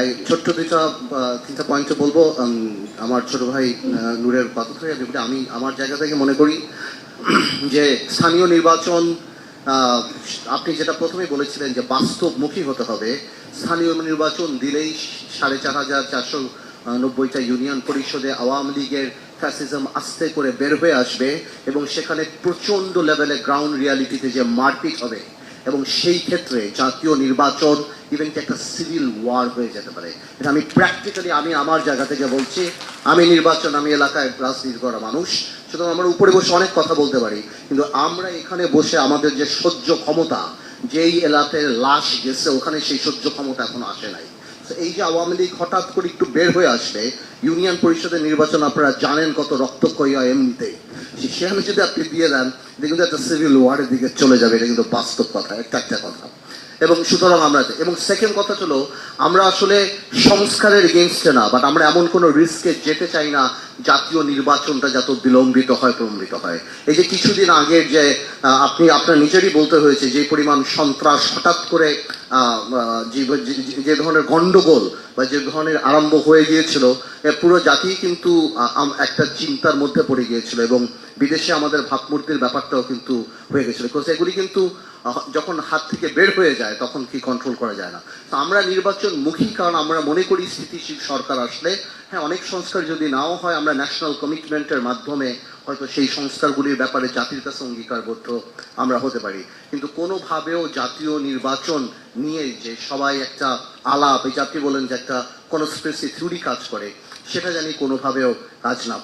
এই ছোট্ট দুইটা তিনটা পয়েন্ট বলব। আমার ছোট ভাই নূরের কথা থেকে আমি আমার জায়গা থেকে মনে করি যে স্থানীয় নির্বাচন আপনি যেটা প্রথমে বলেছিলেন যে বাস্তবমুখী হতে হবে। স্থানীয় নির্বাচন দিলেই সাড়ে চার হাজার চারশো নব্বইটা ইউনিয়ন পরিষদে আওয়ামী লীগের ফ্যাসিজম আস্তে করে বের হয়ে আসবে এবং সেখানে প্রচণ্ড লেভেলে গ্রাউন্ড রিয়ালিটিতে যে মারপিট হবে এবং সেই ক্ষেত্রে জাতীয় নির্বাচন ইভেন কি একটা সিভিল ওয়ার হয়ে যেতে পারে। এটা আমি প্র্যাকটিক্যালি আমি আমার জায়গা থেকে বলছি, আমি নির্বাচন, আমি এলাকায় রাজনীতি করা মানুষ। সুতরাং আমরা উপরে বসে অনেক কথা বলতে পারি, কিন্তু আমরা এখানে বসে আমাদের যে সহ্য ক্ষমতা, যেই এলাকায় লাশ গেছে, ওখানে সেই সহ্য ক্ষমতা এখনও আসে নাই। এই যে আওয়ামী লীগ হঠাৎ করে একটু বের হয়ে আসবে, ইউনিয়ন পরিষদের নির্বাচন আপনারা জানেন কত রক্তক্ষয়ী হয় এমনিতেই। সে- সেখানে যদি আপনি দিয়ে দেন, এটা কিন্তু একটা সিভিল ওয়ারের দিকে চলে যাবে, এটা কিন্তু বাস্তব কথা একটা একটা কথা। এবং সুতরাং আমরা এবং সেকেন্ড কথা হলো, আমরা আসলে সংস্কারের এগেনস্টে না বাট আমরা এমন কোনো রিস্কে যেতে চাই না, জাতীয় নির্বাচনটা যত বিলম্বিত হয় প্রলম্বিত হয়। এই যে কিছুদিন আগে যে আপনি, আপনার নিজেরই বলতে হয়েছে যে পরিমাণ সন্ত্রাস হঠাৎ করে যে- ধরনের গন্ডগোল বা যে ধরনের আরম্ভ হয়ে গিয়েছিল পুরো জাতি কিন্তু একটা চিন্তার মধ্যে পড়ে গিয়েছিল এবং বিদেশে আমাদের ভাবমূর্তির ব্যাপারটাও কিন্তু হয়ে গেছিল। বিকজ এগুলি কিন্তু যখন হাত থেকে বের হয়ে যায়, তখন কি কন্ট্রোল করা যায় না। তো আমরা নির্বাচন মুখী কারণ আমরা মনে করি স্থিতিশীল সরকার আসলে হ্যাঁ অনেক সংস্কার যদি নাও হয়, আমরা ন্যাশনাল কমিটমেন্টের মাধ্যমে হয়তো সেই সংস্কারগুলির ব্যাপারে জাতির কাছে অঙ্গীকারবদ্ধ আমরা হতে পারি। কিন্তু কোনোভাবেও জাতীয় নির্বাচন নিয়ে যে সবাই একটা আলাপ, এই আপনি বলেন যে একটা কোনো স্পেসি থিওরি কাজ করে, সেটা জানি কোনোভাবেও কাজ না করে।